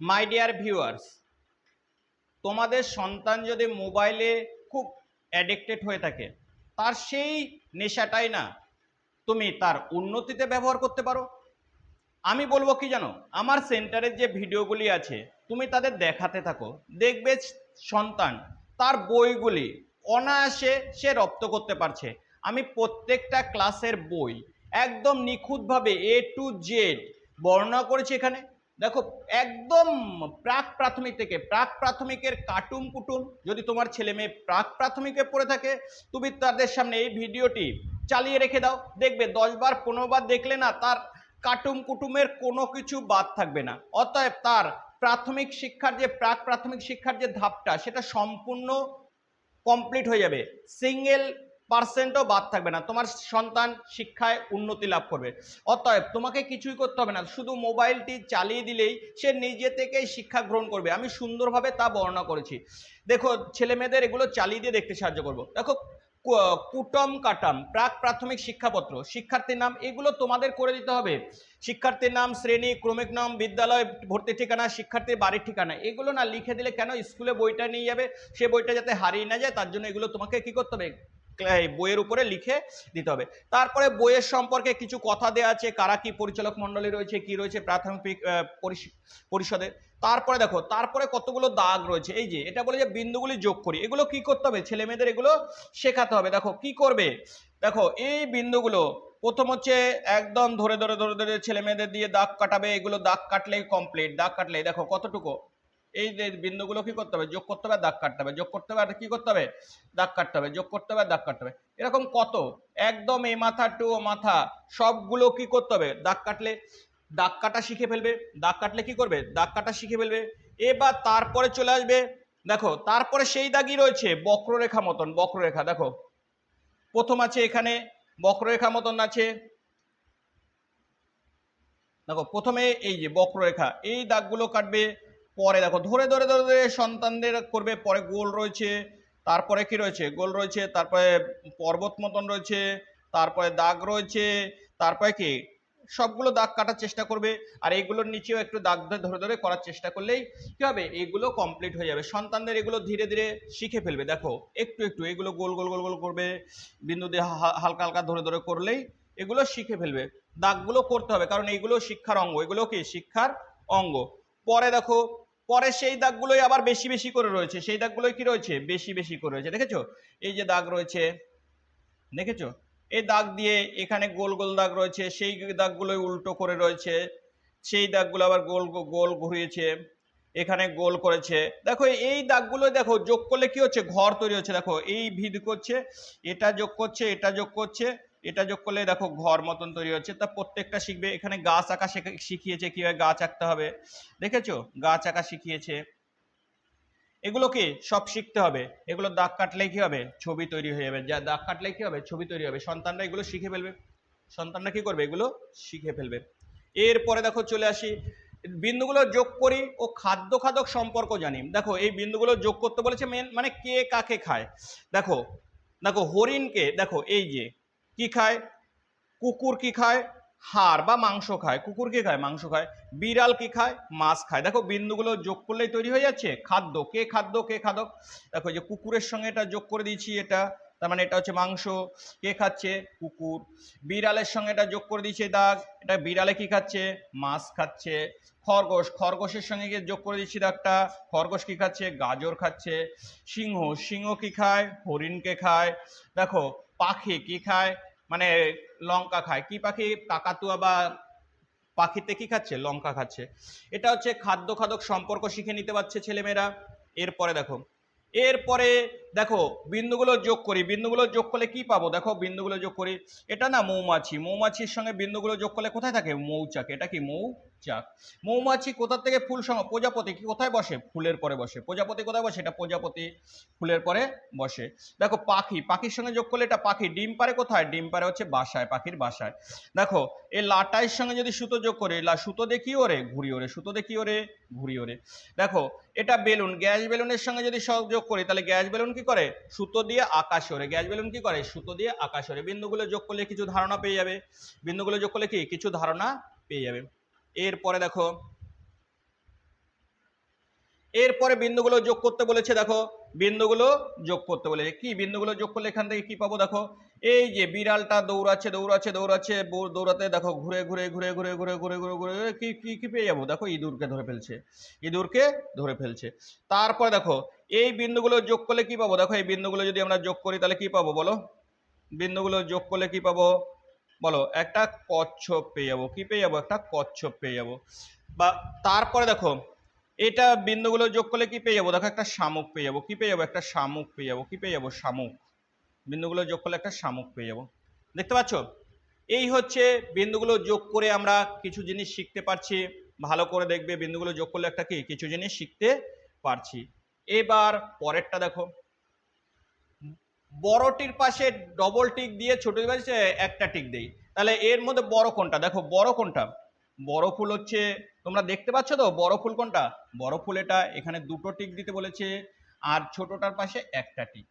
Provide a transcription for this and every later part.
My dear viewers তোমাদের সন্তান যদি মোবাইলে খুব অ্যাডিক্টেড হয়ে থাকে, তার সেই নেশাটাই না তুমি তার উন্নতিতে ব্যবহার করতে পারো। আমি বলব কি জানো, আমার সেন্টারের যে ভিডিওগুলি আছে, তুমি তাদের দেখাতে থাকো, দেখবে সন্তান তার বইগুলি অনায়াসে সে রপ্ত করতে পারছে। আমি প্রত্যেকটা ক্লাসের বই একদম নিখুঁতভাবে এ টু জেড বর্ণনা করেছি এখানে। দেখো, একদম প্রাক প্রাথমিক থেকে, প্রাক প্রাথমিকের কাটুম কুটুম যদি তোমার ছেলে মেয়ে প্রাক প্রাথমিকে পড়ে থাকে, তুমি তাদের সামনে এই ভিডিওটি চালিয়ে রেখে দাও। দেখবে দশবার পনেরোবার দেখলে না তার কাটুম কুটুমের কোনো কিছু বাদ থাকবে না। অতএব তার প্রাথমিক শিক্ষার যে, প্রাক প্রাথমিক শিক্ষার যে ধাপটা, সেটা সম্পূর্ণ কমপ্লিট হয়ে যাবে। সিঙ্গেল পার্সেন্টও বাদ থাকবে না। তোমার সন্তান শিক্ষায় উন্নতি লাভ করবে। অতএব তোমাকে কিছুই করতে হবে না। শুধু মোবাইলটি চালিয়ে দিলেই সে নিজে থেকেই শিক্ষা গ্রহণ করবে। আমি সুন্দরভাবে তা বর্ণনা করেছি। দেখো ছেলে মেয়েদের এগুলো চালিয়ে দিয়ে দেখতে সাহায্য করব। দেখো কুটম কাটাম, প্রাক প্রাথমিক শিক্ষাপত্র, শিক্ষার্থীর নাম, এগুলো তোমাদের করে দিতে হবে। শিক্ষার্থীর নাম, শ্রেণি, ক্রমিক নাম, বিদ্যালয় ভর্তি ঠিকানা, শিক্ষার্থীর বাড়ির ঠিকানা, এগুলো না লিখে দিলে কেন? স্কুলে বইটা নিয়ে যাবে, সে বইটা যাতে হারিয়ে না যায়, তার জন্য এগুলো তোমাকে কি করতে হবে? বইয়ের উপরে লিখে দিতে হবে। তারপরে বইয়ের সম্পর্কে কিছু কথা দেওয়া আছে, কারা কি পরিচালক মণ্ডলী রয়েছে, কি রয়েছে প্রাথমিক পরিষ- পরিষদে। তারপরে দেখো, তারপরে কতগুলো দাগ রয়েছে। এই যে, এটা বলে যে বিন্দুগুলি যোগ করি। এগুলো কি করতে হবে? ছেলে মেয়েদের এগুলো শেখাতে হবে। দেখো, কি করবে? দেখো, এই বিন্দুগুলো প্রথম হচ্ছে একদম ধরে ধরে ধরে ধরে ছেলে মেয়েদের দিয়ে দাগ কাটাবে। এগুলো দাগ কাটলেই কমপ্লিট দাগ কাটলেই দেখো, কতটুকু? এই যে বিন্দুগুলো কি করতে হবে? যোগ করতে হবে দাগ কাটতে হবে। যোগ করতে হবে কি করতে হবে? দাগ কাটতে হবে। যোগ করতে হবে দাগ কাটতে হবে। এরকম কত? একদম এই মাথা টু মাথা সবগুলো কি করতে হবে? দাগ কাটলে দাগ কাটা শিখে ফেলবে। দাগ কাটলে কি করবে? দাগ কাটা শিখে ফেলবে। এবার তারপরে চলে আসবে, দেখো, তারপরে সেই দাগই রয়েছে বক্ররেখা মতন, বক্ররেখা, দেখো। প্রথম আছে এখানে, বক্ররেখা মতন আছে। দেখো, প্রথমে এই যে বক্ররেখা, এই দাগগুলো কাটবে। পরে দেখো, ধরে ধরে ধরে ধরে সন্তানদের করবে, পরে গোল রয়েছে, তারপরে কি রয়েছে? গোল রয়েছে, তারপরে পর্বত মতন রয়েছে, তারপরে দাগ রয়েছে, তারপরে কি? সবগুলো দাগ কাটার চেষ্টা করবে, আর এইগুলোর নিচেও একটু দাগ ধরে ধরে করার চেষ্টা করলেই কি হবে? এগুলো কমপ্লিট হয়ে যাবে। সন্তানদের এগুলো ধীরে ধীরে শিখে ফেলবে। দেখো, একটু একটু এগুলো গোল গোল গোল গোল করবে, বিন্দু দিয়ে হালকা হালকা ধরে ধরে করলেই এগুলো শিখে ফেলবে। দাগগুলো করতে হবে, কারণ এইগুলো শিক্ষার অঙ্গ। এগুলো কি? শিক্ষার অঙ্গ। পরে দেখো পরে সেই দাগগুলোই আবার বেশি বেশি করে রয়েছে। সেই দাগগুলোই কি রয়েছে? বেশি বেশি করে রয়েছে। দেখেছ? এই যে দাগ রয়েছে, দেখেছ? এই দাগ দিয়ে এখানে গোল গোল দাগ রয়েছে, সেই দাগগুলোই উল্টো করে রয়েছে, সেই দাগগুলো আবার গোল গোল ঘুরিয়েছে, এখানে গোল করেছে। দেখো, এই দাগগুলো দেখো, যোগ করলে কি হচ্ছে? ঘর তৈরি হচ্ছে। দেখো, এই ভিদ করছে, এটা যোগ করছে, এটা যোগ করছে এটা যোগ করলে দেখো ঘর মতন তৈরি হচ্ছে। তা প্রত্যেকটা শিখবে। এখানে গাছ আঁকা শেখা- শিখিয়েছে কীভাবে গাছ আঁকতে হবে। দেখেছ? গাছ আঁকা শিখিয়েছে। এগুলো কি? সব শিখতে হবে। এগুলো দাগ কাটলে কি হবে? ছবি তৈরি হয়ে যাবে। যা দাগ কাটলে কি হবে? ছবি তৈরি হবে। সন্তানরা এগুলো শিখে ফেলবে। সন্তানরা কি করবে? এগুলো শিখে ফেলবে। এরপরে দেখো চলে আসি। বিন্দুগুলো যোগ করি ও খাদ্য খাদক সম্পর্ক জানি। দেখো, এই বিন্দুগুলো যোগ করতে বলেছে মেন মানে কে কাকে খায়? দেখো দেখো হরিণকে, দেখো এই যে কি খায়? কুকুর কি খায়? হাড় বা মাংস খায়। কুকুর কি খায়? মাংস খায়। বিড়াল কি খায়? মাছ খায়। দেখো, বিন্দুগুলো যোগ করলেই তৈরি হয়ে যাচ্ছে। খাদ্য, কে খাদ্য, কে খাদক দেখো যে কুকুরের সঙ্গে এটা যোগ করে দিয়েছি এটা। তার মানে এটা হচ্ছে মাংস। কে খাচ্ছে? কুকুর। বিড়ালের সঙ্গে এটা যোগ করে দিয়েছি দাগ। এটা বিড়ালে কি খাচ্ছে? মাছ খাচ্ছে। খরগোশ, খরগোশের সঙ্গে গিয়ে যোগ করে দিচ্ছি দাগটা। খরগোশ কি খাচ্ছে? গাজর খাচ্ছে। সিংহ সিংহ কি খায়? হরিণকে খায়? দেখো, পাখি কি খায়? মানে লঙ্কা খায়। কি পাখি? কাকাতুয়া বা পাখিতে কি খাচ্ছে? লঙ্কা খাচ্ছে। এটা হচ্ছে খাদ্য খাদক সম্পর্ক শিখে নিতে পারছে ছেলেমেয়েরা। এরপরে দেখো। এরপরে দেখো, বিন্দুগুলো যোগ করি। বিন্দুগুলো যোগ করলে কি পাবো? দেখো, বিন্দুগুলো যোগ করি। এটা না মৌমাছি। মৌমাছির সঙ্গে বিন্দুগুলো যোগ করলে কোথায় থাকে? মৌচাক। এটা কি মৌচাক? মৌমাছি কোথা থেকে ফুল সঙ্গে প্রজাপতি কি কোথায় বসে? ফুলের পরে বসে। প্রজাপতি কোথায় বসে? এটা প্রজাপতি ফুলের পরে বসে। দেখো, পাখি। পাখির সঙ্গে যোগ করলে এটা পাখি। ডিম পারে কোথায়? ডিম পারে হচ্ছে বাসায়, পাখির বাসায়। দেখো, এই লাটাইয়ের সঙ্গে যদি সুতো যোগ করে, লা সুতো দেখি ওরে ঘুরি ওরে সুতো দেখি ওরে ঘুরি ওরে দেখো, এটা বেলুন। গ্যাস বেলুনের সঙ্গে যদি সব যোগ করি, তাহলে গ্যাস বেলুন কি করে? সুতো দিয়ে আকাশ ওরে। গ্যাস বেলুন কি করে? সুতো দিয়ে আকাশ ওরে। বিন্দুগুলো যোগ করলে কিছু ধারণা পেয়ে যাবে। বিন্দুগুলো যোগ করলে কি? কিছু ধারণা পেয়ে যাবে। এরপরে দেখো, এরপরে বিন্দুগুলো যোগ করতে বলেছে, দেখো, বিন্দুগুলো যোগ করতে বলেছে। কি বিন্দুগুলো যোগ করলে এখান থেকে কি পাবো? দেখো এই যে বিড়ালটা দৌড়াচ্ছে দৌড়াচ্ছে দৌড়াচ্ছে দৌড়াতে দেখো ঘুরে ঘুরে ঘুরে ঘুরে ঘুরে ঘুরে ঘুরে ঘুরে ঘুরে, কি কি কি পেয়ে যাব? দেখো ইঁদুরকে ধরে ফেলছে, ইঁদুরকে ধরে ফেলছে। তারপরে দেখো এই বিন্দুগুলো যোগ করলে কি পাবো? দেখো এই বিন্দুগুলো যদি আমরা যোগ করি তাহলে কি পাবো বলো? বিন্দুগুলো যোগ করলে কি পাবো? বলো, একটা কচ্ছপ পেয়ে যাব। কি পেয়ে যাব? একটা কচ্ছপ পেয়ে যাব। বা তারপরে দেখো এটা বিন্দুগুলো যোগ করলে কি পেয়ে যাব? দেখো একটা শামুক পেয়ে যাব। কি পেয়ে যাব? একটা শামুক পেয়ে যাব। কি পেয়ে যাব? শামুক। বিন্দুগুলো যোগ করলে একটা শামুক পেয়ে যাব। দেখতে পাচ্ছ? এই হচ্ছে বিন্দুগুলো যোগ করে আমরা কিছু জিনিস শিখতে পারছি। ভালো করে দেখবে বিন্দুগুলো যোগ করলে একটা কি? কিছু জিনিস শিখতে পারছি। এবার পরেরটা দেখো। বড়টির পাশে ডবল টিক দিয়ে ছোটটির পাশে একটা টিক দেই। তাহলে এর মধ্যে বড় কোনটা? দেখো, বড় কোনটা? বড় ফুল হচ্ছে, তোমরা দেখতে পাচ্ছ তো? বড় ফুল কোনটা? বড় ফুল এটা এখানে দুটো টিক দিতে বলেছে, আর ছোটটার পাশে একটা টিক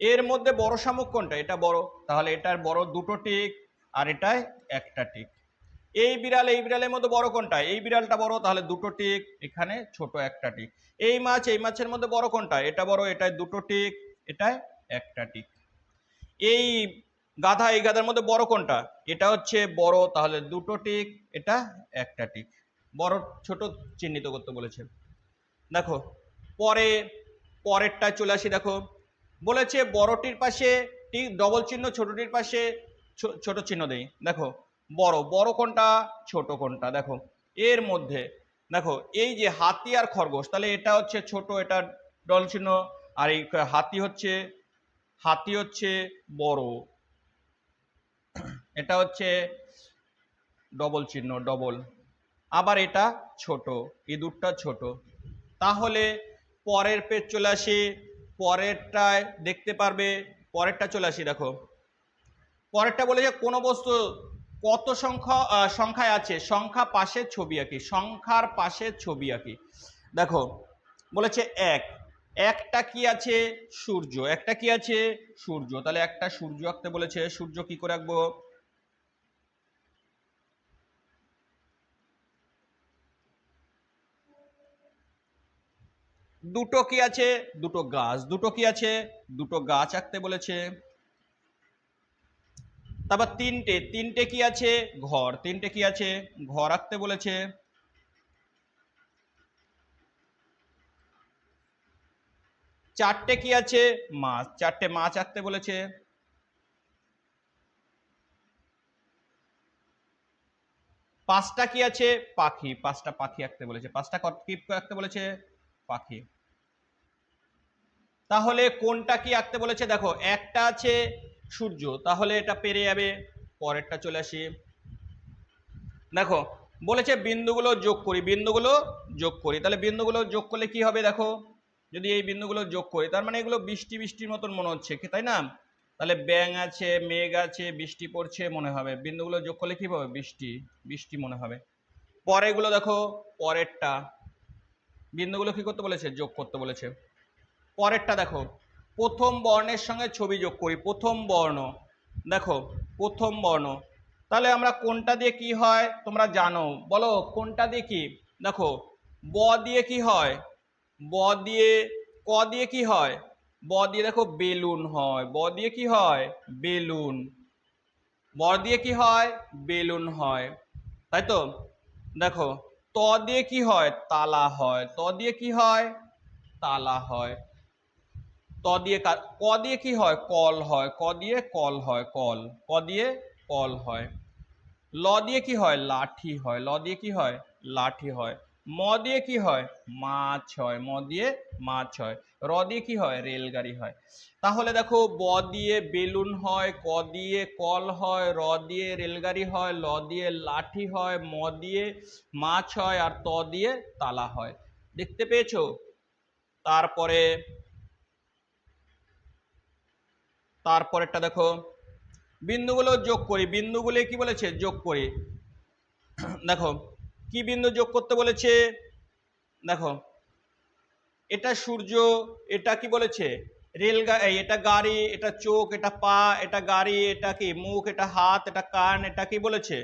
এর মধ্যে বড় শামুক কোনটা? এটা বড়। তাহলে এটার বড় দুটো টিক আর এটায় একটা টিক। এই বিড়াল, এই বিড়ালের মধ্যে বড় কোনটা? এই বিড়ালটা বড়, তাহলে দুটো টিক, এখানে ছোট একটা টিক। এই মাছ, এই মাছের মধ্যে বড় কোনটা? এটা বড়, এটায় দুটো টিক, এটায় একটা টিক। এই গাধা, এই গাধার মধ্যে বড় কোনটা? এটা হচ্ছে বড়, তাহলে দুটো টিক, এটা একটা টিক। বড়, ছোট চিহ্নিত করতে বলেছে। দেখো, পরে পরেরটা চলে আসি, দেখো। বলেছে, বড়টির পাশে টিক ডবল চিহ্ন, ছোটটির পাশে ছোট চিহ্ন দেই। দেখো, বড় বড় কোনটা, ছোট কোনটা, দেখো। এর মধ্যে, দেখো, এই যে হাতি আর খরগোশ, তাহলে এটা হচ্ছে ছোট, এটা ডবল চিহ্ন, আর এই হাতি হচ্ছে হাতি হচ্ছে বড়। এটা হচ্ছে ডবল চিহ্ন ডবল আবার এটা ছোট ইঁদুরটা ছোট। তাহলে পরের পেজ চলে আসি পরেরটায় দেখতে পারবে, পরেরটা চলে আসি, দেখো। পরেরটা বলেছে কোনো বস্তু কত সংখ্যা সংখ্যায় আছে? সংখ্যা পাশে ছবি আঁকি, সংখ্যার পাশে ছবি আঁকি। দেখো, বলেছে এক। একটা কি আছে? সূর্য। একটা কি আছে? সূর্য। তাহলে একটা সূর্য আঁকতে বলেছে, সূর্য কি করে আঁকবো? দুটো কি আছে? দুটো গাছ। দুটো কি আছে? দুটো গাছ আঁকতে বলেছে। তারপর তিনটে। তিনটে কি আছে? ঘর। তিনটে কি আছে? ঘর আঁকতে বলেছে। চারটে কি আছে? মাছ। চারটে মাছ আঁকতে বলেছে। পাঁচটা কি আছে? পাখি। পাঁচটা পাখি আঁকতে বলেছে। পাঁচটা কি আঁকতে বলেছে? পাখি। তাহলে কোনটা কি আঁকতে বলেছে? দেখো, একটা আছে সূর্য, তাহলে এটা পেরে যাবে, পরেরটা চলে আসি। দেখো, বলেছে বিন্দুগুলো যোগ করি, বিন্দুগুলো যোগ করি। তাহলে বিন্দুগুলো যোগ করলে কি হবে দেখো? যদি এই বিন্দুগুলো যোগ করি, তার মানে এগুলো বৃষ্টি বৃষ্টির মতন মনে হচ্ছে তাই না? তাহলে ব্যাং আছে, মেঘ আছে, বৃষ্টি পড়ছে মনে হবে। বিন্দুগুলো যোগ করলে কি হবে? বৃষ্টি বৃষ্টি মনে হবে। পরেগুলো দেখো, পরেরটা। বিন্দুগুলো কি করতে বলেছে? যোগ করতে বলেছে। পরেরটা দেখো। প্রথম বর্ণের সঙ্গে ছবি যোগ করি। প্রথম বর্ণ, দেখো, প্রথম বর্ণ। তাহলে আমরা কোনটা দিয়ে কি হয় তোমরা জানো। বলো, কোনটা দিয়ে কি? দেখো, ব দিয়ে কি হয়? ব দিয়ে ক দিয়ে কি হয়? ব দিয়ে দেখো, বেলুন হয়। ব দিয়ে কি হয়? বেলুন। ব দিয়ে কি হয়? বেলুন হয়। তাই তো? দেখো, ত দিয়ে কি হয়? তালা হয়। ত দিয়ে কি হয়? তালা হয়। ত দিয়ে কা- দিয়ে কি হয়? কল হয়। ক দিয়ে কল হয়, কল। ক দিয়ে কল হয়। ল দিয়ে কি হয়? লাঠি হয়। ল দিয়ে কি হয়? লাঠি হয়। ম দিয়ে কি হয়? মাছ হয়। ম দিয়ে মাছ হয়। র দিয়ে কি হয়? রেলগাড়ি হয়। তাহলে দেখো, ব দিয়ে বেলুন হয়, ক দিয়ে কল হয়, র দিয়ে রেলগাড়ি হয়, ল দিয়ে লাঠি হয়, ম দিয়ে মাছ হয়, আর ত দিয়ে তালা হয়। দেখতে পেয়েছ? তারপরে তারপরেরটা দেখো। বিন্দুগুলো যোগ করি। বিন্দুগুলো কি বলেছে? যোগ করি। দেখো, কি বিন্দু যোগ করতে বলেছে? দেখো, এটা সূর্য, এটা কি বলেছে? রেল এই এটা গাড়ি, এটা চোখ, এটা পা, এটা গাড়ি, এটা কি মুখ, এটা হাত, এটা কান, এটা কি বলেছে?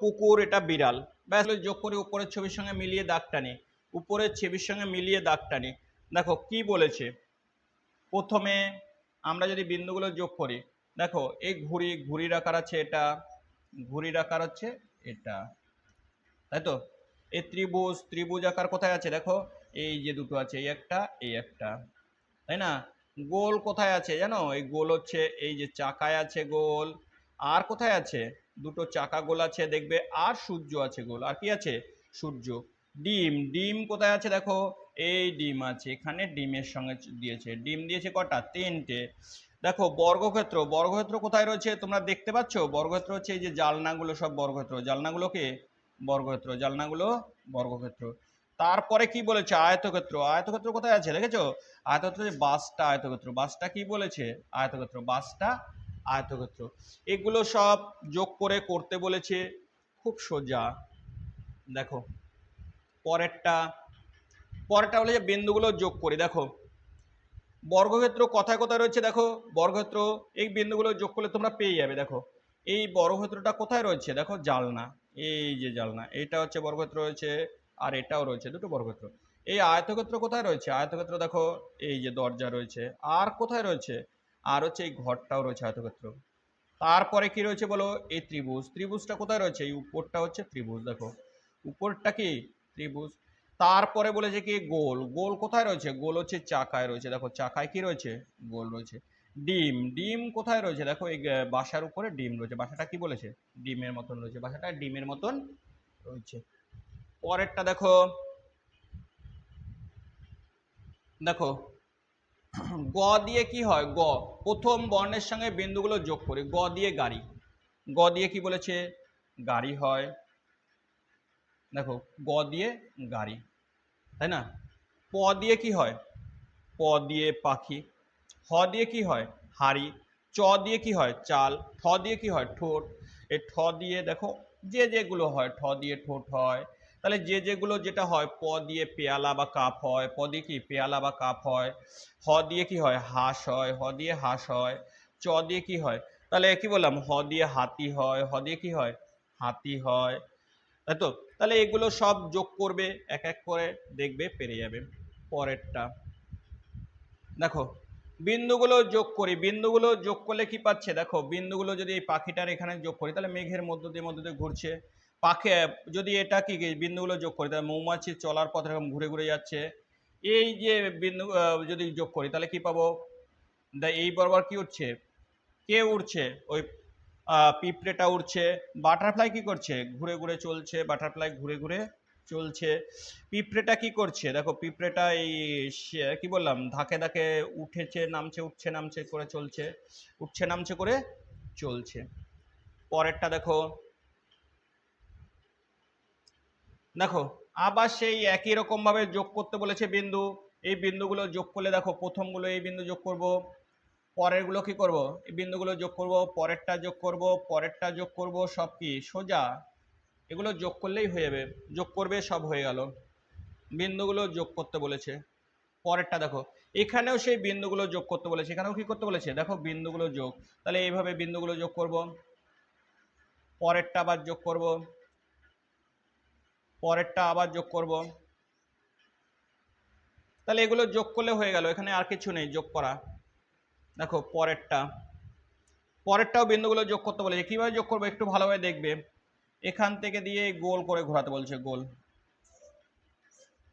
কুকুর, এটা বিড়াল। ব্যাস, যোগ করে, উপরের ছবির সঙ্গে মিলিয়ে দাগ টানি উপরের ছবির সঙ্গে মিলিয়ে দাগ টানি দেখো, কি বলেছে? প্রথমে আমরা যদি বিন্দুগুলো যোগ করি, দেখো, এই ঘুড়ি, ঘুড়ির আকার আছে এটা, ঘুড়ির আকার হচ্ছে এটা, তাই তো? এই ত্রিভুজ ত্রিভুজ আকার কোথায় আছে? দেখো, এই যে দুটো আছে, এই একটা এই একটা, তাই না? গোল কোথায় আছে জানো? এই গোল হচ্ছে, এই যে চাকায় আছে গোল, আর কোথায় আছে? দুটো চাকা গোল আছে, দেখবে, আর সূর্য আছে গোল, আর কি আছে? সূর্য। ডিম ডিম কোথায় আছে দেখো? এই ডিম আছে এখানে, ডিমের সঙ্গে দিয়েছে। ডিম দিয়েছে কটা? তিনটে। দেখো, বর্গক্ষেত্র। বর্গক্ষেত্র কোথায় রয়েছে তোমরা দেখতে পাচ্ছ? বর্গক্ষেত্র হচ্ছে এই যে জালনাগুলো, সব বর্গক্ষেত্র। জালনাগুলোকে বর্গক্ষেত্র। জালনাগুলো বর্গক্ষেত্র। তারপরে কি বলেছে? আয়তক্ষেত্র। আয়তক্ষেত্র কোথায় আছে দেখেছ? আয়তক্ষেত্র যে বাসটা আয়তক্ষেত্র। বাসটা কি বলেছে? আয়তক্ষেত্র। বাসটা আয়তক্ষেত্র। এগুলো সব যোগ করে করতে বলেছে। খুব সোজা। দেখো পরেরটা পরেরটা হলে যে বিন্দুগুলো যোগ করি, দেখো। বর্গক্ষেত্র কথায় কথায় রয়েছে, দেখো, বর্গক্ষেত্র এই বিন্দুগুলো যোগ করলে তোমরা পেয়ে যাবে, দেখো। এই বর্গক্ষেত্রটা কোথায় রয়েছে, দেখো, জালনা। এই যে জালনা, এইটা হচ্ছে বর্গক্ষেত্র রয়েছে, আর এটাও রয়েছে, দুটো বর্গক্ষেত্র। এই আয়তক্ষেত্র কোথায় রয়েছে? আয়তক্ষেত্র, দেখো, এই যে দরজা রয়েছে, আর কোথায় রয়েছে? আর হচ্ছে এই ঘরটাও রয়েছে আয়তক্ষেত্র। তারপরে কি রয়েছে বলো? এই ত্রিভুজ। ত্রিভুজটা কোথায় রয়েছে? এই উপরটা হচ্ছে ত্রিভুজ, দেখো। উপরটা কি? ত্রিভুজ। তারপরে বলেছে কি, গোল। গোল কোথায় রয়েছে? গোল হচ্ছে চাকায় রয়েছে। দেখো চাকায় কি রয়েছে? গোল রয়েছে। ডিম। ডিম কোথায় রয়েছে? দেখো, এই বাসার উপরে ডিম রয়েছে। বাসাটা কি বলেছে? ডিমের মতন রয়েছে। বাসাটা ডিমের মতন রয়েছে। পরেরটা দেখো দেখো, গ দিয়ে কি হয়? গ। প্রথম বর্ণের সঙ্গে বিন্দুগুলো যোগ করি। গ দিয়ে গাড়ি। গ দিয়ে কি বলেছে? গাড়ি হয়। দেখো, গ দিয়ে গাড়ি, তাই না? প দিয়ে কি হয়? প দিয়ে পাখি, হ দিয়ে কি হয়? হাড়ি, চ দিয়ে কি হয়? চাল, ঠ দিয়ে কি হয়? ঠোঁট, এই ঠ দিয়ে দেখো, যে যেগুলো হয়, ঠ দিয়ে ঠোঁট হয়, তাহলে যে যেগুলো যেটা হয়, প দিয়ে পেয়ালা বা কাপ হয়, প দিয়ে কি? পেয়ালা বা কাপ হয়, হ দিয়ে কি হয়? হাঁস হয়, হ দিয়ে হাঁস হয়, চ দিয়ে কি হয়? তাহলে কি বললাম? হ দিয়ে হাতি হয়, হ দিয়ে কি হয়? হাতি হয়, তাই তো? তাহলে এগুলো সব যোগ করবে, এক এক করে দেখবে পেরে যাবে পরেরটা। দেখো, বিন্দুগুলো যোগ করি, বিন্দুগুলো যোগ করলে কি পাচ্ছে? দেখো, বিন্দুগুলো যদি এই পাখিটার এখানে যোগ করি, তাহলে মেঘের মধ্য দিয়ে মধ্য দিয়ে ঘুরছে। পাখি, যদি এটা কি বিন্দুগুলো যোগ করি, তাহলে মৌমাছি চলার পথে এরকম ঘুরে ঘুরে যাচ্ছে। এই যে বিন্দু যদি যোগ করি, তাহলে কি পাবো? দা- এই বরাবর কি উঠছে? কে উঠছে? ওই পিঁপড়েটা উড়ছে বাটারফ্লাই কি করছে? ঘুরে ঘুরে চলছে বাটারফ্লাই ঘুরে ঘুরে চলছে। পিঁপড়েটা কি করছে? দেখো, পিঁপড়েটা এই কি বললাম, ধাকে ধাকে উঠেছে, নামছে, উঠছে, নামছে করে চলছে, উঠছে, নামছে করে চলছে। পরেরটা দেখো। দেখো, আবার সেই একই রকম ভাবে যোগ করতে বলেছে বিন্দু। এই বিন্দুগুলো যোগ করলে দেখো, প্রথমগুলো এই বিন্দু যোগ করব। পরেরগুলো কি করব? এই বিন্দুগুলো যোগ করব, পরেরটা যোগ করব, পরেরটা যোগ করব, সব কি? সোজা। এগুলো যোগ করলেই হয়ে যাবে। যোগ করবে, সব হয়ে গেল। বিন্দুগুলো যোগ করতে বলেছে। পরেরটা দেখো। এখানেও সেই বিন্দুগুলো যোগ করতে বলেছে। এখানেও কি করতে বলেছে? দেখো, বিন্দুগুলো যোগ। তাহলে এইভাবে বিন্দুগুলো যোগ করব। পরেরটা আবার যোগ করব। পরেরটা আবার যোগ করব। তাহলে এগুলো যোগ করলে হয়ে গেল। এখানে আর কিছু নেই যোগ করা। দেখো পরেরটা, পরেরটাও বিন্দুগুলো যোগ করতে বলেছে। কীভাবে যোগ করব একটু ভালোভাবে দেখবে। এখান থেকে দিয়ে গোল করে ঘোরাতে বলছে গোল।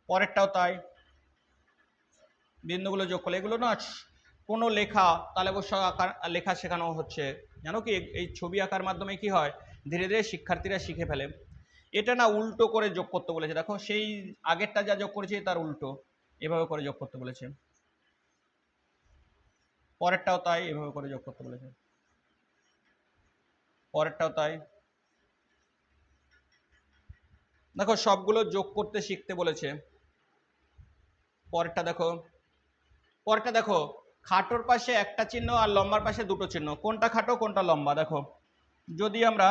পরেরটাও তাই। বিন্দুগুলো যোগ করলে, এগুলো না কোনো লেখা তাহলে অবশ্য আকার, লেখা শেখানো হচ্ছে। জানো কি, এই ছবি আঁকার মাধ্যমে কি হয়? ধীরে ধীরে শিক্ষার্থীরা শিখে ফেলে। এটা না উল্টো করে যোগ করতে বলেছে। দেখো, সেই আগেরটা যা যোগ করেছে, তার উল্টো। এভাবে করে যোগ করতে বলেছে। পরেরটাও তাই এভাবে করে যোগ করতে বলেছে। পরেরটাও তাই। দেখো, সবগুলো যোগ করতে শিখতে বলেছে। পরেরটা দেখো। পরেরটা দেখো, খাটোর পাশে একটা চিহ্ন আর লম্বার পাশে দুটো চিহ্ন। কোনটা খাটো, কোনটা লম্বা? দেখো, যদি আমরা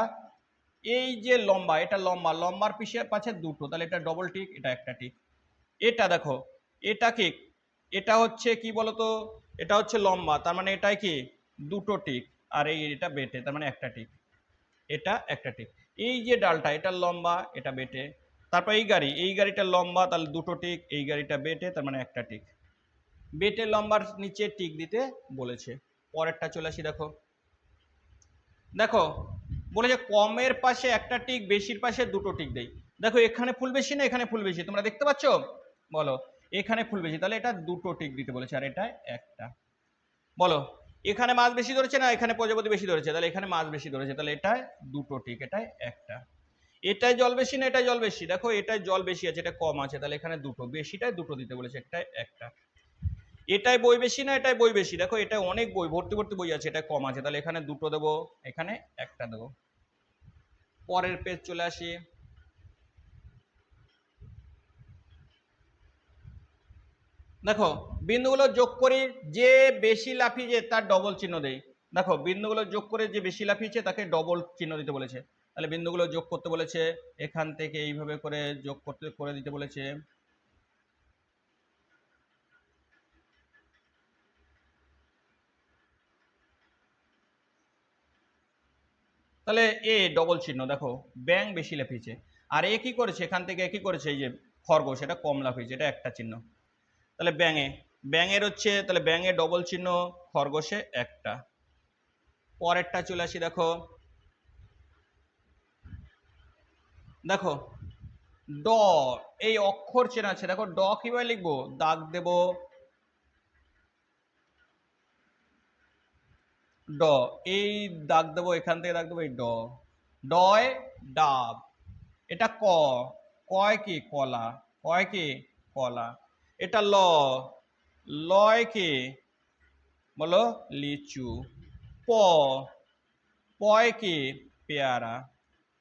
এই যে লম্বা, এটা লম্বা, লম্বার পিসের পাশে দুটো, তাহলে এটা ডবল টিক এটা একটা টিক এটা দেখো, এটা কি এটা হচ্ছে কি বলতো? এটা হচ্ছে লম্বা, তার মানে এটাই কি? দুটো টিক, আর এই এটা বেটে, তার মানে একটা টিক। এটা একটা টিক। এই যে ডালটা, এটা লম্বা, এটা বেটে। তারপর এই গাড়ি, এই গাড়িটা লম্বা, তাহলে দুটো টিক, এই গাড়িটা বেটে, তার মানে একটা টিক। বেটে লম্বার নিচে টিক দিতে বলেছে। পরেরটা চলে আসি, দেখো। দেখো, বলেছে কমের পাশে একটা টিক, বেশির পাশে দুটো টিক দেই। দেখো, এখানে ফুল বেশি না, এখানে ফুল বেশি, তোমরা দেখতে পাচ্ছ? বলো। এখানে ফুল বেশি, তাহলে এটা দুটো টিক দিতে বলেছে, আর এটা একটা। বলো, এখানে মাছ বেশি ধরেছে না এখানে প্রজাপতি বেশি ধরেছে? তাহলে এখানে মাছ বেশি ধরেছে, তাহলে এটায় দুটো টিক এটায় একটা। এটায় জল বেশি না এটায় জল বেশি? দেখো এটায় জল বেশি আছে, এটা কম আছে, তাহলে এখানে দুটো বেশিটায় দুটো দিতে বলেছে একটায় একটা। এটাই বই বেশি না এটাই বই বেশি? দেখো এটা অনেক বই, ভর্তি ভর্তি বই আছে, এটা কম আছে, তাহলে এখানে দুটো দেবো, এখানে একটা দেবো। পরের পেজ চলে আসি। দেখো, বিন্দুগুলো যোগ করি যে বেশি লাফিয়েছে তার ডবল চিহ্ন দেই। দেখো, বিন্দুগুলো যোগ করে যে বেশি লাফিয়েছে তাকে ডবল চিহ্ন দিতে বলেছে। তাহলে বিন্দুগুলো যোগ করতে বলেছে, এখান থেকে এইভাবে করে যোগ করতে, করে দিতে বলেছে। তাহলে এ ডবল চিহ্ন, দেখো ব্যাং বেশি লাফিয়েছে। আর এ কি করেছে, এখান থেকে কি করেছে, এই যে খরগোশ, এটা কম লাফিয়েছে, এটা একটা চিহ্ন। তাহলে ব্যাঙে ব্যাঙের হচ্ছে, তাহলে ব্যাঙে ডবল চিহ্ন খরগোশে একটা। পরেরটা চলে আসি, দেখো। দেখো, ড, এই অক্ষর চেনা আছে। দেখো, ড কীভাবে লিখব? দাগ দেব। ড, এই দাগ দেবো, এখান থেকে দাগ দেবো, এই ড। ডয়, ডাব। এটা ক। কয় কি? কলা। কয় কি? কলা। এটা ল। লয় কি? বলো, লিচু। প। পয় কি? পেয়ারা।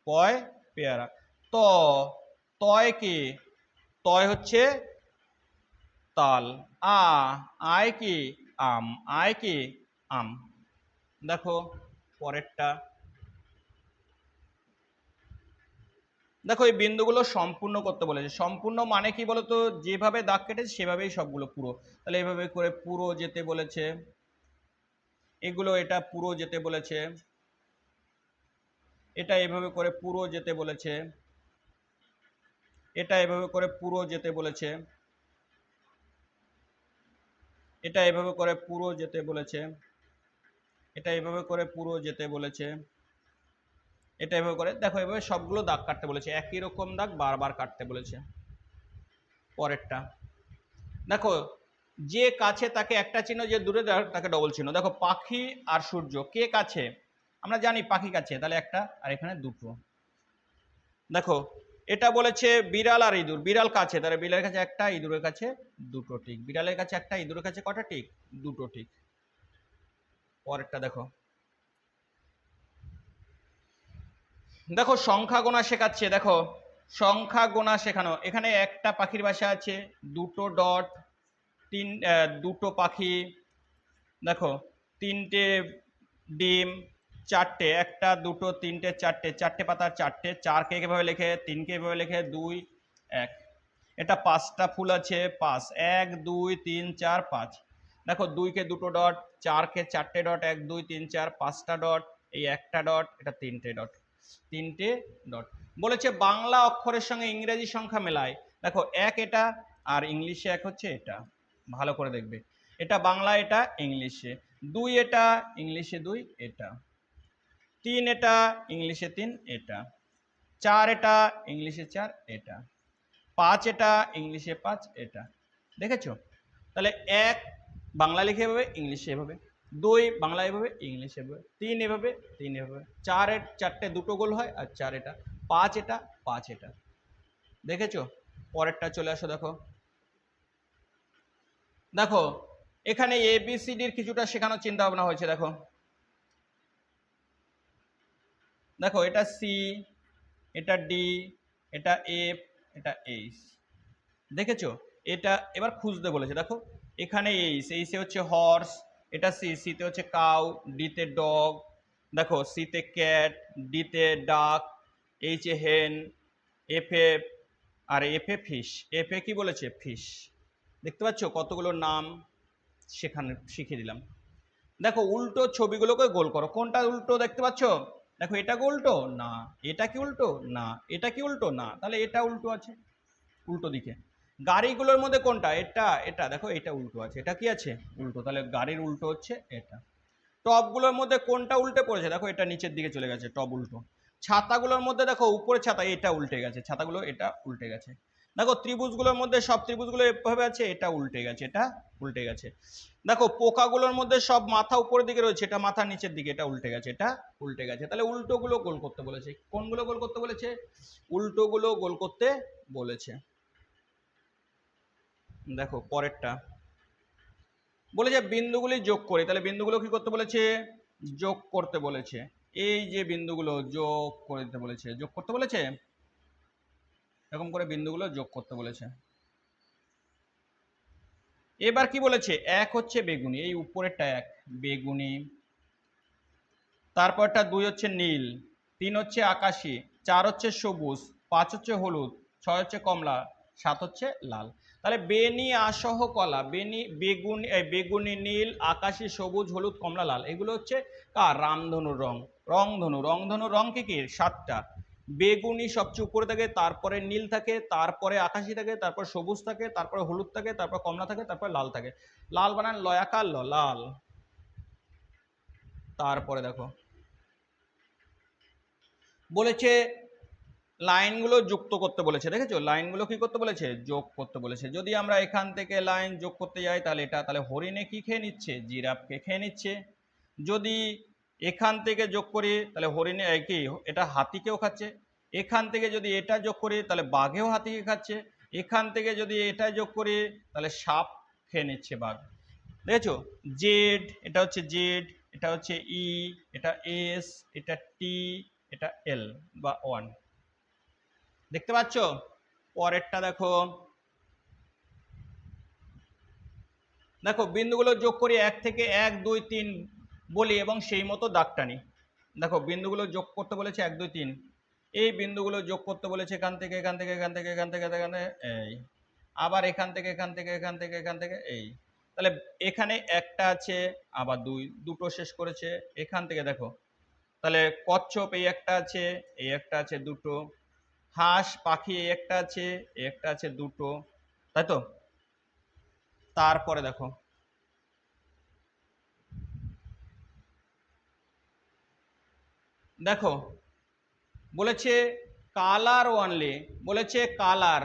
পয়, পেয়ারা। ত। তয় কি? তয় হচ্ছে তাল। আ। আয় কি? আম। আয় কি? আম। দেখো, পরেরটা। দেখো, এই বিন্দুগুলো সম্পূর্ণ করতে বলেছে। সম্পূর্ণ মানে কি বলতো? যেভাবে দাগ কেটেছে, সেভাবেই সবগুলো পুরো। তাহলে এভাবে করে পুরো যেতে বলেছে, এগুলো এটা পুরো যেতে বলেছে, এটা এভাবে করে পুরো যেতে বলেছে, এটা এভাবে করে পুরো যেতে বলেছে, এটা এভাবে করে পুরো যেতে বলেছে, এটা এভাবে করে পুরো যেতে বলেছে। এটা এভাবে করে। দেখো, এভাবে সবগুলো দাগ কাটতে বলেছে। একই রকম দাগ বারবার কাটতে বলেছে। পরেরটা। দেখো, যে কাছে তাকে একটা চিহ্ন, যে দূরে তাকে ডবল চিহ্ন। দেখো, পাখি আর সূর্য, কে কাছে? আমরা জানি পাখি কাছে, তাহলে একটা আর এখানে দুটো। দেখো, এটা বলেছে বিড়াল আর ইঁদুর। বিড়াল কাছে, তাহলে বিড়ালের কাছে একটা, ইঁদুরের কাছে দুটো টিক। বিড়ালের কাছে একটা, ইঁদুরের কাছে কটা টিক? দুটো টিক। পরেরটা দেখো। দেখো, সংখ্যা গোনা শেখাচ্ছে, দেখো। সংখ্যা গোনা শেখানো। এখানে একটা পাখির বাসা আছে, দুটো ডট, তিন দুটো পাখি, দেখো, তিনটে ডিম, চারটে, একটা, দুটো, তিনটে, চারটে চারটে পাতার চারটে, চারকে এভাবে লেখে? তিনকে এভাবে লেখে? দুই, এক। এটা পাঁচটা ফুল আছে, পাঁচ। এক, দুই, তিন, চার, পাঁচ। দেখো, দুইকে দুটো ডট, চারকে চারটে ডট, এক, দুই, তিন, চার, পাঁচটা ডট, এই একটা ডট, এটা তিনটে ডট। তিনটে ডট বলেছে বাংলা অক্ষরের সঙ্গে ইংরেজি সংখ্যা মেলায়। দেখো, এক এটা আর ইংলিশে এক হচ্ছে এটা। ভালো করে দেখবে। এটা বাংলা, এটা ইংলিশে। দুই এটা, ইংলিশে দুই, এটা। তিন এটা, ইংলিশে তিন, এটা। চার এটা, ইংলিশে চার, এটা। পাঁচ এটা, ইংলিশে পাঁচ, এটা। দেখেছ? তাহলে এক বাংলা লিখে এভাবে, ইংলিশে এভাবে। দুই, বাংলা এভাবে, ইংলিশে এভাবে। তিন এভাবে তিন এভাবে। চার চারটে দুটো গোল হয় আর চার এটা। পাঁচ এটা পাঁচ এটা। দেখেছ? পরেরটা চলে আসো, দেখো। দেখো, এখানে এ বি সি ডির কিছুটা শেখানোর চিন্তা ভাবনা হয়েছে, দেখো। দেখো, এটা সি এটা ডি এটা এফ এটা এইচ দেখেছ? এটা এবার খুঁজতে বলেছে, দেখো। এখানে এইচ এইচে হচ্ছে হর্স এটা সি, সিতে হচ্ছে কাউ, ডিতে ডগ, দেখো সিতে ক্যাট, ডিতে ডাক, এইচ এ হেন, এফে, আর এফে ফিশ, এফে কি বলেছে? ফিশ। দেখতে পাচ্ছ কতগুলো নাম সেখানে শিখিয়ে দিলাম। দেখো উল্টো ছবিগুলোকে গোল করো। কোনটা উল্টো দেখতে পাচ্ছ? দেখো এটা উল্টো? না। এটা কি উল্টো? না। এটা কি উল্টো? না। তাহলে এটা উল্টো আছে। উল্টো দিকে। গাড়িগুলোর মধ্যে কোনটা? এটা এটা, দেখো এটা উল্টো আছে। এটা কি আছে? উল্টো। তাহলে গাড়ির উল্টো হচ্ছে এটা। টপগুলোর মধ্যে কোনটা উল্টে পড়েছে? দেখো এটা নিচের দিকে চলে গেছে, টপ উল্টো। ছাতাগুলোর মধ্যে দেখো উপরে ছাতা, এটা উল্টে গেছে। ছাতাগুলো এটা উল্টে গেছে। দেখো ত্রিভুজগুলোর মধ্যে সব ত্রিভুজগুলো এভাবে আছে, এটা উল্টে গেছে, এটা উল্টে গেছে। দেখো পোকাগুলোর মধ্যে সব মাথা উপরের দিকে রয়েছে, এটা মাথা নিচের দিকে, এটা উল্টে গেছে, এটা উল্টে গেছে। তাহলে উল্টোগুলো গোল করতে বলেছে। কোনগুলো গোল করতে বলেছে? উল্টোগুলো গোল করতে বলেছে। দেখো, পরেরটা। বলেছে বিন্দুগুলি যোগ করি, তাহলে বিন্দুগুলো কি করতে বলেছে? যোগ করতে বলেছে। এই যে বিন্দুগুলো যোগ করে দিতে বলেছে, যোগ করতে বলেছে? এরকম করে বিন্দুগুলো যোগ করতে বলেছে। এবার কি বলেছে? এক হচ্ছে বেগুনি, এই উপরেরটা এক, বেগুনি। তারপরটা দুই হচ্ছে নীল, তিন হচ্ছে আকাশি, চার হচ্ছে সবুজ, পাঁচ হচ্ছে হলুদ, ছয় হচ্ছে কমলা, সাত হচ্ছে লাল। তাহলে বেনি আসহ কলা, বেনি বেগুন বেগুনি নীল, আকাশি, সবুজ, হলুদ, কমলা, লাল, এগুলো হচ্ছে কার? রামধনুর রং, রংধনু রংধনুর রং কি কি? সাতটা। বেগুনি সবচেয়ে উপরে থাকে, তারপরে নীল থাকে, তারপরে আকাশি থাকে, তারপর সবুজ থাকে, তারপরে হলুদ থাকে, তারপর কমলা থাকে, তারপর লাল থাকে। লাল বানান লয়াকার ল, লাল। তারপরে দেখো। বলেছে লাইনগুলো যুক্ত করতে বলেছে, দেখেছ? লাইনগুলো কি করতে বলেছে? যোগ করতে বলেছে। যদি আমরা এখান থেকে লাইন যোগ করতে যাই, তাহলে এটা, তাহলে হরিণে কি খেয়ে নিচ্ছে? জিরাফকে খেয়ে নিচ্ছে। যদি এখান থেকে যোগ করি, তাহলে হরিণে কি, এটা হাতিকেও খাচ্ছে। এখান থেকে যদি এটা যোগ করি, তাহলে বাঘেও হাতিকে খাচ্ছে। এখান থেকে যদি এটা যোগ করি, তাহলে সাপ খেয়ে নিচ্ছে বাঘ। দেখেছ? জেড, এটা হচ্ছে জেড, এটা হচ্ছে ই, এটা এস, এটা টি, এটা এল বা ওয়ান। দেখতে পাচ্ছ? পরেরটা দেখো। দেখো, বিন্দুগুলো যোগ করি এক থেকে এক, দুই, তিন বলি এবং সেই মতো দাগ টানি। দেখো, বিন্দুগুলো যোগ করতে বলেছে এক, দুই, তিন। এই বিন্দুগুলো যোগ করতে বলেছে এখান থেকে এখান থেকে এখান থেকে এখান থেকে এখান থেকে, এই। আবার এখান থেকে এখান থেকে এখান থেকে এখান থেকে, এই। তাহলে এখানে একটা আছে, আবার দুই, দুটো শেষ করেছে। এখান থেকে দেখো। তাহলে কচ্ছপ এই একটা আছে, এই একটা আছে, দুটো। হাঁস পাখি একটা আছে একটা আছে দুটো, তাই তো? তারপরে দেখো। দেখো, বলেছে কালার ওয়ানলি, বলেছে কালার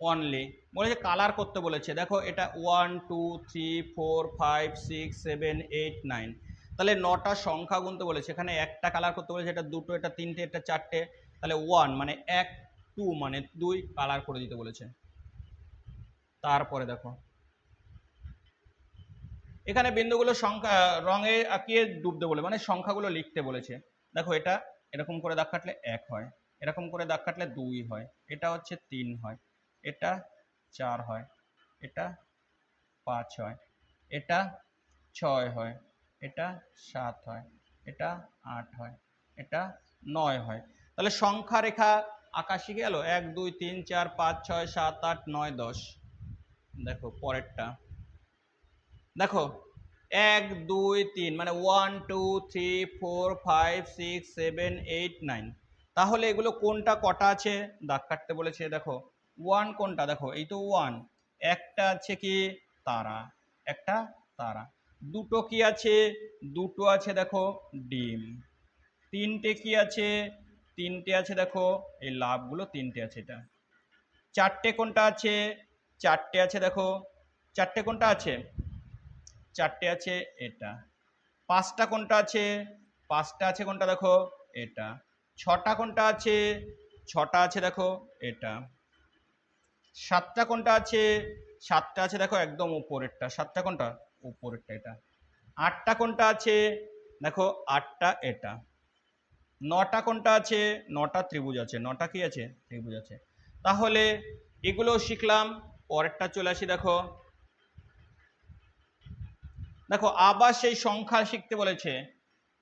ওয়ানলি, বলেছে কালার করতে বলেছে। দেখো, এটা one two three four five six seven eight nine তাহলে নটা সংখ্যা গুনতে বলেছে। এখানে একটা কালার করতে বলেছে, এটা দুটো, এটা তিনটে, এটা চারটে। তাহলে ওয়ান মানে এক টু মানে দুই কালার করে দিতে বলেছে। তারপরে দেখো। এখানে বিন্দুগুলো সংখ্যা, রঙে আঁকিয়ে ডুবতে বলে মানে সংখ্যাগুলো লিখতে বলেছে। দেখো এটা, এরকম করে দাগ কাটলে এক হয়, এরকম করে দাগ কাটলে দুই হয়, এটা হচ্ছে তিন হয়, এটা চার হয়, এটা পাঁচ হয়, এটা ছয় হয়, এটা সাত হয়, এটা আট হয়, এটা নয় হয়। তাহলে সংখ্যা রেখা আঁকা শিখে গেল? এক, দুই, তিন, চার, পাঁচ, ছয়, সাত, আট, নয়, দশ। দেখো, পরেরটা। দেখো, এক, দুই, তিন মানে one two three four five six seven eight nine তাহলে এগুলো কোনটা কটা আছে? দাগ কাটতে বলেছে, দেখো। ওয়ান কোনটা? দেখো, এই তো ওয়ান একটা আছে কি? তারা। একটা তারা। দুটো কি আছে? দুটো আছে, দেখো, ডিম। তিনটে কি আছে? তিনটে আছে দেখো, এই লাভগুলো তিনটে আছে এটা। চারটে কোনটা আছে? চারটে আছে দেখো, চারটে কোনটা আছে? চারটে আছে এটা। পাঁচটা কোনটা আছে? পাঁচটা আছে কোনটা দেখো? এটা। ছটা কোনটা আছে? ছটা আছে দেখো, এটা। সাতটা কোনটা আছে? সাতটা আছে দেখো একদম উপরেরটা। সাতটা কোনটা? উপরেরটা এটা। আটটা কোনটা আছে? দেখো, আটটা এটা। নটা কোনটা আছে? নটা ত্রিভুজ আছে। নটা কি আছে? ত্রিভুজ আছে। তাহলে এগুলো শিখলাম। পরেরটা চলে আসি, দেখো। দেখো, আবার সেই সংখ্যা শিখতে বলেছে।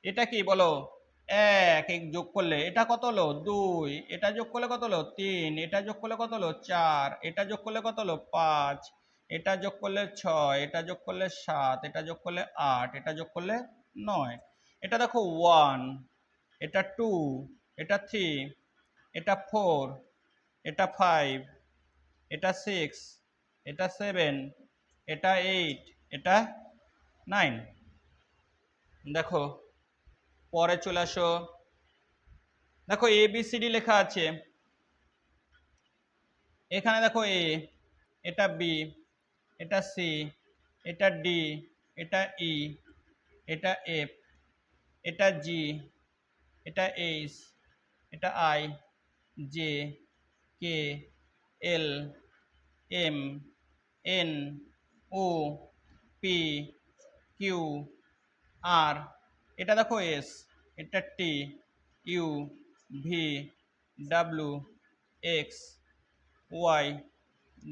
এটা কি বলো? এক এক যোগ করলে এটা কত হলো? দুই। এটা যোগ করলে কত হলো? তিন। এটা যোগ করলে কত হলো? চার। এটা যোগ করলে কত হলো? পাঁচ। এটা যোগ করলে ছয়। এটা যোগ করলে সাত। এটা যোগ করলে আট। এটা যোগ করলে নয়। এটা দেখো ওয়ান এটা টু এটা থ্রি এটা ফোর এটা ফাইভ এটা সিক্স এটা সেভেন এটা এইট এটা নাইন দেখো, পরে চলে আসো। দেখো এ বি সি ডি লেখা আছে। এখানে দেখো এ এটা বি এটা সি এটা ডি এটা ই এটা এফ এটা জি এটা এইচ এটা I J K L M N O P Q R এটা দেখো এস এটা T U V W X Y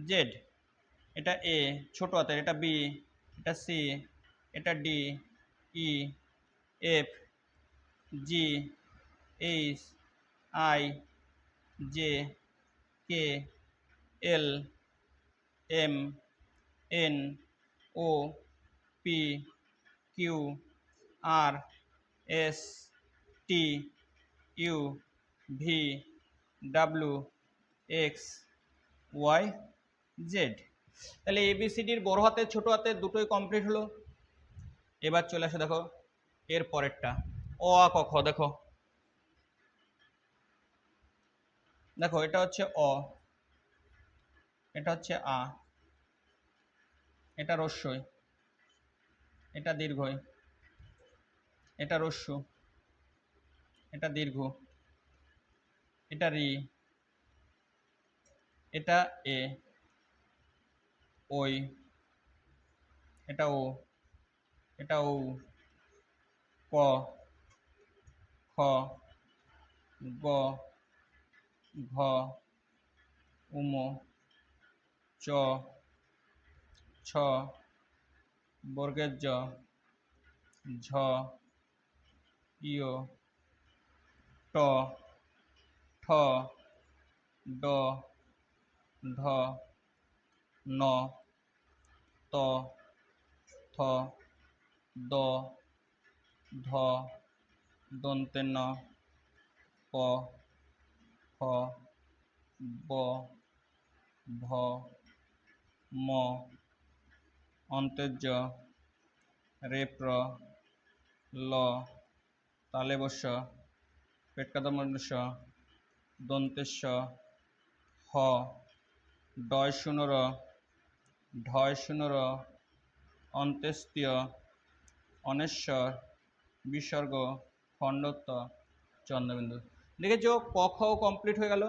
Z এটা এ ছোট হাতের, এটা বি এটা সি এটা D E F G H I J K L M N O P Q R S T U V W X Y Z তাহলে এবিসিডির বড় হাতের ছোট হাতের দুটোই কমপ্লিট হলো। এবার চলে আসে দেখো, এর পরেরটা। অ আ ক, খ, দেখো। দেখো, এটা হচ্ছে অ, এটা হচ্ছে আ, এটা রস্যই, এটা দীর্ঘই, এটা রস্যু, এটা দীর্ঘ, এটা রি, এটা এ, ওই, এটা ও এটা ও ক, খ, গ ঘ, উম, চ, ছ বর্গের জ ঝ ইয় ট, ঠ, ড ঢ ন, ত, থ, দ, ধ দন্তে ন প। ফ ব, ভ, ম অন্তেজ্য রেপ্র ল তালেবস্য পেটকাদমস্য দন্তেশ্ব হ ডয় শূন্যর ঢয় শূন্যর অন্ত্যেস্তীয় অনেশ্বর, বিসর্গ, খণ্ডত্ব, চন্দ্রবিন্দু। দেখেছ ক খ কমপ্লিট হয়ে গেল।